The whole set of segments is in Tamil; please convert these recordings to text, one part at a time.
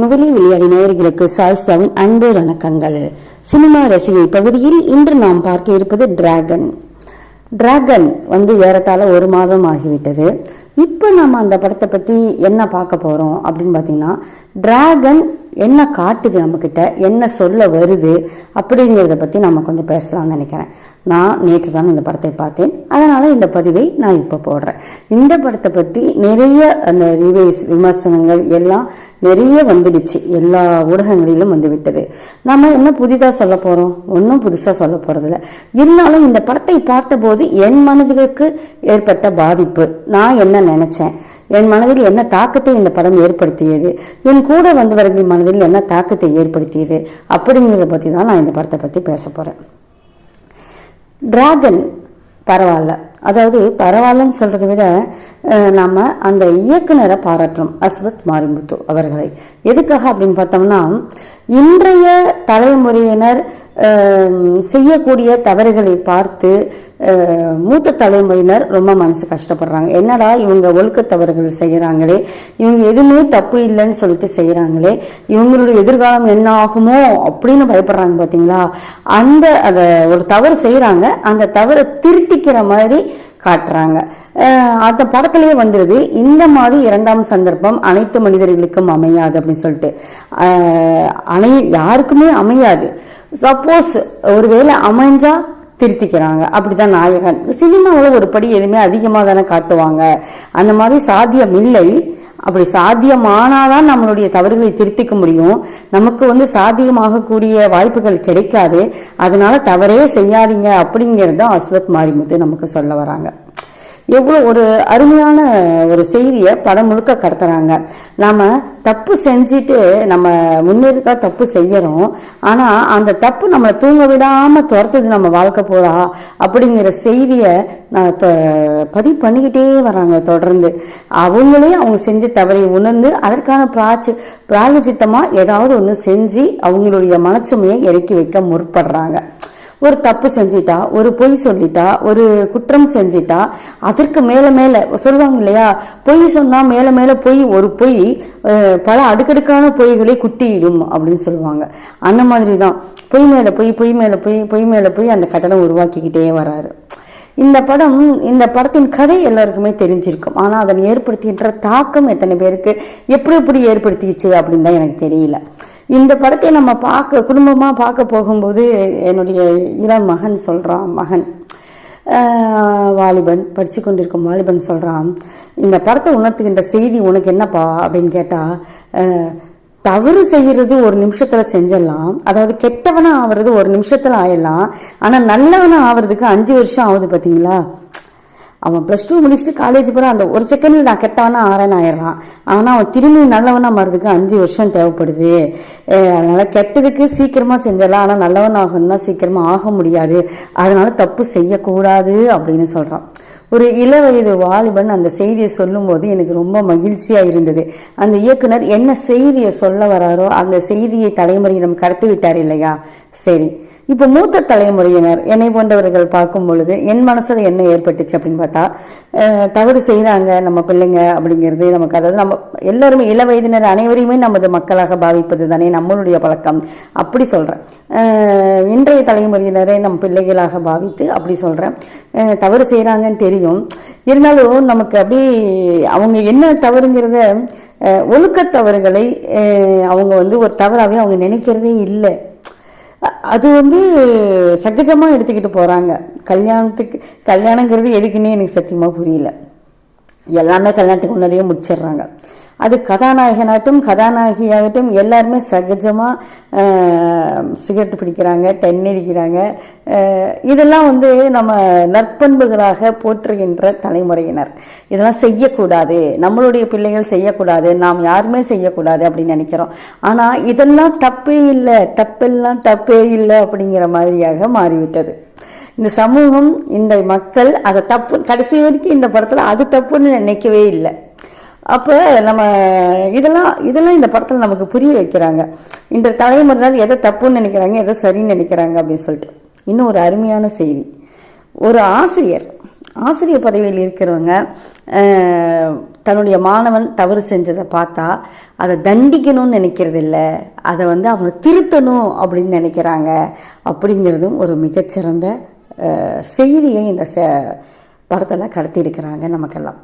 முதலில் விளையாடி நேயர்களுக்கு சாய்ஸ்தாவின் அன்பு வணக்கங்கள். சினிமா ரசிகை பகுதியில் இன்று நாம் பார்க்க இருப்பது டிராகன். டிராகன் வந்து ஏறத்தாழ ஒரு மாதம் ஆகிவிட்டது. இப்போ நம்ம அந்த படத்தை பற்றி என்ன பார்க்க போகிறோம் அப்படின்னு பார்த்தீங்கன்னா டிராகன் என்ன காட்டுது நம்மக்கிட்ட என்ன சொல்ல வருது அப்படிங்கிறத பற்றி நம்ம கொஞ்சம் பேசலாம்னு நினைக்கிறேன். நான் நேற்று தான் இந்த படத்தை பார்த்தேன். அதனால் இந்த பதிவை நான் இப்போ போடுறேன். இந்த படத்தை பற்றி நிறைய அந்த ரிவ்யூஸ் விமர்சனங்கள் எல்லாம் நிறைய வந்துடுச்சு. எல்லா ஊடகங்களிலும் வந்து விட்டது நம்ம என்ன புதிதாக சொல்ல போகிறோம் ஒன்றும் புதுசாக சொல்ல போகிறதில்ல இருந்தாலும் இந்த படத்தை பார்த்தபோது என் மனதிற்கு ஏற்பட்ட பாதிப்பு. நான் என்ன நினச்சேன். என் மனதில் என்ன தாக்கத்தை இந்த படம் ஏற்படுத்தியது? என் கூட வந்தவர்கள் மனதில் என்ன தாக்கத்தை ஏற்படுத்தியது? அப்படிங்கிறத பற்றி தான் நான் இந்த படத்தை பற்றி பேச போகிறேன் டிராகன் பரவாயில்ல. அதாவது பரவாயில்லன்னு சொல்கிறத விட நாம் அந்த இயக்குனரை பாராட்டுறோம். அஸ்வத் மாரிமுத்து அவர்களை. எதுக்காக அப்படின்னு பார்த்தோம்னா இன்றைய தலைமுறையினர் செய்யக்கூடிய தவறுகளை பார்த்து மூத்த தலைமுறையினர் ரொம்ப மனசு கஷ்டப்படுறாங்க. என்னடா இவங்க ஒழுக்க தவறுகள் செய்கிறாங்களே இவங்க எதுவுமே தப்பு இல்லைன்னு சொல்லிட்டு செய்கிறாங்களே இவங்களுடைய எதிர்காலம் என்ன ஆகுமோ அப்படின்னு பயப்படுறாங்க பார்த்தீங்களா அந்த அதை ஒரு தவறு செய்கிறாங்க அந்த தவறை திருத்திக்கிற மாதிரி காட்டுறாங்க. அந்த படத்துலேயே வந்துடுது இந்த மாதிரி இரண்டாம் சந்தர்ப்பம் அனைத்து மனிதர்களுக்கும் அமையாது அப்படின்னு சொல்லிட்டு. அணை யாருக்குமே அமையாது. சப்போஸ் ஒருவேளை அமைஞ்சா திருத்திக்கிறாங்க. அப்படிதான் நாயகன். சினிமாவில் ஒரு படி எதுவுமே அதிகமாக தானே காட்டுவாங்க. அந்த மாதிரி சாத்தியம் இல்லை. அப்படி சாத்தியமானாதான் நம்மளுடைய தவறுகளை திருத்திக்க முடியும். நமக்கு வந்து சாத்தியமாகக்கூடிய வாய்ப்புகள் கிடைக்காது. அதனால தவறே செய்யாதீங்க அப்படிங்கிறது தான் அஸ்வத் மாரிமுத்து நமக்கு சொல்ல வராங்க. எவ்வளோ ஒரு அருமையான ஒரு செய்தியை படம் முழுக்க கடத்துறாங்க. நாம் தப்பு செஞ்சுட்டு நம்ம முன்னேற்கா தப்பு செய்யறோம். ஆனால் அந்த தப்பு நம்மளை தூங்க விடாமல் துரத்துது நம்ம வாழ்க்கை போகிறா அப்படிங்கிற செய்தியை நான் பதிவு பண்ணிக்கிட்டே வராங்க தொடர்ந்து. அவங்களே அவங்க செஞ்ச தவறை உணர்ந்து அதற்கான பிராச்சி பிராயஜித்தமாக ஏதாவது ஒன்று செஞ்சு அவங்களுடைய மனச்சுமையை இறக்கி வைக்க முற்படுறாங்க. ஒரு தப்பு செஞ்சிட்டா ஒரு பொய் சொல்லிட்டா ஒரு குற்றம் செஞ்சிட்டா அதற்கு மேலே மேலே சொல்லுவாங்க இல்லையா? பொய் சொன்னா மேலே மேலே பொய் ஒரு பொய் பல அடுக்கடுக்கான பொய்களை குட்டியிடும் அப்படின்னு சொல்லுவாங்க. அந்த மாதிரி தான் பொய் மேலே பொய் பொய் மேலே பொய் பொய் மேலே பொய் அந்த கட்டணம் உருவாக்கிக்கிட்டே வராரு. இந்த படம் இந்த படத்தின் கதை எல்லாருக்குமே தெரிஞ்சிருக்கும். ஆனால் அதன் ஏற்படுத்துகின்ற தாக்கம் எத்தனை பேருக்கு எப்படி எப்படி ஏற்படுத்திச்சு அப்படின்னு தான் எனக்கு தெரியல. இந்த படத்தை நம்ம பார்க்க குடும்பமாக பார்க்க போகும்போது என்னுடைய இளம் மகன் சொல்கிறான் மகன். வாலிபன் படித்து கொண்டிருக்கும் வாலிபன் சொல்கிறான் இந்த படத்தை உணர்த்துகின்ற செய்தி உனக்கு என்னப்பா? அப்படின்னு கேட்டால் தவறு செய்கிறது ஒரு நிமிஷத்தில் செஞ்சிடலாம். அதாவது கெட்டவனாக ஆகிறது ஒரு நிமிஷத்தில் ஆயிடலாம். ஆனால் நல்லவனாக ஆவறதுக்கு அஞ்சு வருஷம் ஆகுது பார்த்தீங்களா அவன் ப்ளஸ் டூ முடிச்சுட்டு காலேஜ் போகிறான் அந்த ஒரு செகண்டில் நான் கெட்டவனா ஆறேன் ஆயிடுறான். ஆனால் அவன் திரும்பி நல்லவனாக மாறதுக்கு அஞ்சு வருஷம் தேவைப்படுது. அதனால் கெட்டதுக்கு சீக்கிரமாக செஞ்சிடலாம். ஆனால் நல்லவன் ஆகணும்னா சீக்கிரமாக ஆக முடியாது. அதனால் தப்பு செய்யக்கூடாது அப்படின்னு சொல்கிறான் ஒரு இள வயது வாலிபன் அந்த செய்தியை சொல்லும்போது எனக்கு ரொம்ப மகிழ்ச்சியாக இருந்தது. அந்த இயக்குனர் என்ன செய்தியை சொல்ல வராரோ அந்த செய்தியை தலைமுறையிடம் கடத்தி விட்டார் இல்லையா? சரி. இப்போ மூத்த தலைமுறையினர் என்னை போன்றவர்கள் பார்க்கும் பொழுது என் மனசில் என்ன ஏற்பட்டுச்சு அப்படின்னு பார்த்தா தவறு செய்கிறாங்க நம்ம பிள்ளைங்க அப்படிங்கிறது நமக்கு அதாவது நம்ம எல்லாருமே இள வயதினர் அனைவரையுமே நமது மக்களாக பாவிப்பது தானே நம்மளுடைய பழக்கம். அப்படி சொல்கிறேன் இன்றைய தலைமுறையினரை நம் பிள்ளைகளாக பாவித்து அப்படி சொல்கிறேன் தவறு செய்கிறாங்கன்னு தெரியும். இருந்தாலும் நமக்கு அப்படி அவங்க என்ன தவறுங்கிறத ஒழுக்க தவறுகளை அவங்க வந்து ஒரு தவறாகவே அவங்க நினைக்கிறதே இல்லை. அது வந்து சகஜமாக எடுத்துக்கிட்டு போகிறாங்க கல்யாணத்துக்கு கல்யாணங்கிறது எதுக்குன்னே எனக்கு சத்தியமாக புரியல. எல்லாமே கல்யாணத்துக்கு முன்னாடியே முடிச்சிடுறாங்க. அது கதாநாயகனாகட்டும் கதாநாயகியாகட்டும் எல்லாருமே சகஜமாக சிகரெட் பிடிக்கிறாங்க டென் அடிக்கிறாங்க இதெல்லாம் வந்து நம்ம நற்பண்புகளாக போற்றுகின்ற தலைமுறையினர். இதெல்லாம் செய்யக்கூடாது. நம்மளுடைய பிள்ளைகள் செய்யக்கூடாது. நாம் யாருமே செய்யக்கூடாது அப்படின்னு நினைக்கிறோம். ஆனால் இதெல்லாம் தப்பே இல்லை. தப்பெல்லாம் தப்பே இல்லை அப்படிங்கிற மாதிரியாக மாறிவிட்டது. இந்த சமூகம் இந்த மக்கள் அதை தப்பு கடைசி வரைக்கும் இந்த படத்தில் அது தப்புன்னு நினைக்கவே இல்லை. அப்போ நம்ம இதெல்லாம் இதெல்லாம் இந்த படத்தில் நமக்கு புரிய வைக்கிறாங்க. இந்த தலைமுறையினர் எதை தப்புன்னு நினைக்கிறாங்க எதை சரின்னு நினைக்கிறாங்க அப்படின்னு சொல்லிட்டு. இன்னும் ஒரு அருமையான செய்தி. ஒரு ஆசிரியர் ஆசிரியர் பதவியில் இருக்கிறவங்க தன்னுடைய மாணவன் தவறு செஞ்சதை பார்த்தா அதை தண்டிக்கணும்னு நினைக்கிறது இல்லை அதை வந்து அவனை திருத்தணும் அப்படின்னு நினைக்கிறாங்க. அப்படிங்கிறதும் ஒரு மிகச்சிறந்த செய்தியை இந்த ச படத்தில் கடத்தியிருக்கிறாங்க நமக்கெல்லாம்.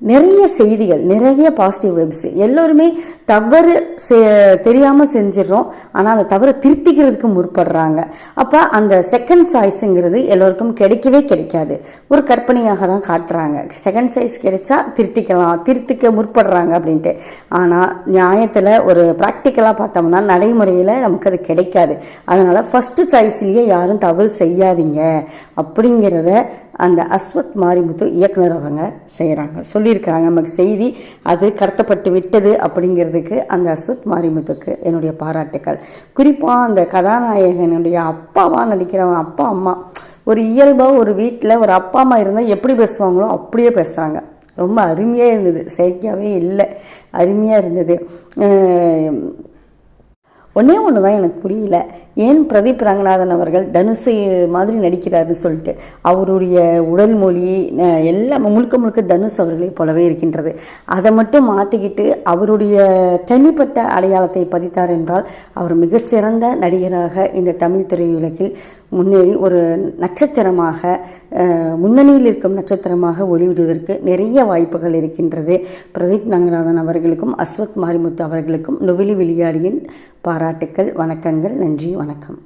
நிறைய செய்திகள் நிறைய பாசிட்டிவ் வெப்ஸ் எல்லோருமே தவறு செ- தெரியாமல் செஞ்சிடறோம் ஆனால் அந்த தவறை திருத்திக்கிறதுக்கு முற்படுறாங்க. அப்போ அந்த செகண்ட் சாய்ஸுங்கிறது எல்லோருக்கும் கிடைக்கவே கிடைக்காது. ஒரு கற்பனையாக தான் காட்டுறாங்க. செகண்ட் சாய்ஸ் கிடைச்சா திருத்திக்கலாம் திருத்திக்க முற்படுறாங்க அப்படின்ட்டு. ஆனால் நியாயத்தில் ஒரு ப்ராக்டிக்கலாக பார்த்தோம்னா நடைமுறையில் நமக்கு அது கிடைக்காது. அதனால் ஃபஸ்ட்டு சாய்ஸ்லேயே யாரும் தவறு செய்யாதீங்க. அப்படிங்கிறத அந்த அஸ்வத் மாரிமுத்து இயக்குனர் அவங்க செய்கிறாங்க சொல்லியிருக்கிறாங்க நமக்கு செய்தி அது கடத்தப்பட்டு விட்டது அப்படிங்கிறதுக்கு அந்த அஸ்வத் மாரிமுத்துக்கு என்னுடைய பாராட்டுக்கள். குறிப்பாக அந்த கதாநாயகனுடைய அப்பாவாக நடிக்கிறவங்க அப்பா அம்மா ஒரு இயல்பாக ஒரு வீட்டில் ஒரு அப்பா அம்மா இருந்தால் எப்படி பேசுவாங்களோ அப்படியே பேசுகிறாங்க ரொம்ப அருமையாக இருந்தது. செயற்கையாகவே இல்லை. அருமையாக இருந்தது. ஒன்றே ஒன்று தான் எனக்கு புரியல. ஏன் பிரதீப் ரங்கநாதன் அவர்கள் தனுஷை மாதிரி நடிக்கிறாருன்னு சொல்லிட்டு அவருடைய உடல் மொழி எல்லாம் முழுக்க முழுக்க தனுஷ் அவர்களைப் போலவே இருக்கின்றது. அதை மட்டும் மாற்றிக்கிட்டு அவருடைய தனிப்பட்ட அடையாளத்தை பதித்தார் என்றால் அவர் மிகச்சிறந்த நடிகராக இந்த தமிழ் திரையுலகில் முன்னேறி ஒரு நட்சத்திரமாக முன்னணியில் இருக்கும் நட்சத்திரமாக ஒளிவிடுவதற்கு நிறைய வாய்ப்புகள் இருக்கின்றது. பிரதீப் ரங்கநாதன் அவர்களுக்கும் அஸ்வத் மாரிமுத்து அவர்களுக்கும் நொவிலி விளையாடியின் பாராட்டுக்கள் வணக்கங்கள் நன்றி வணக்கம்.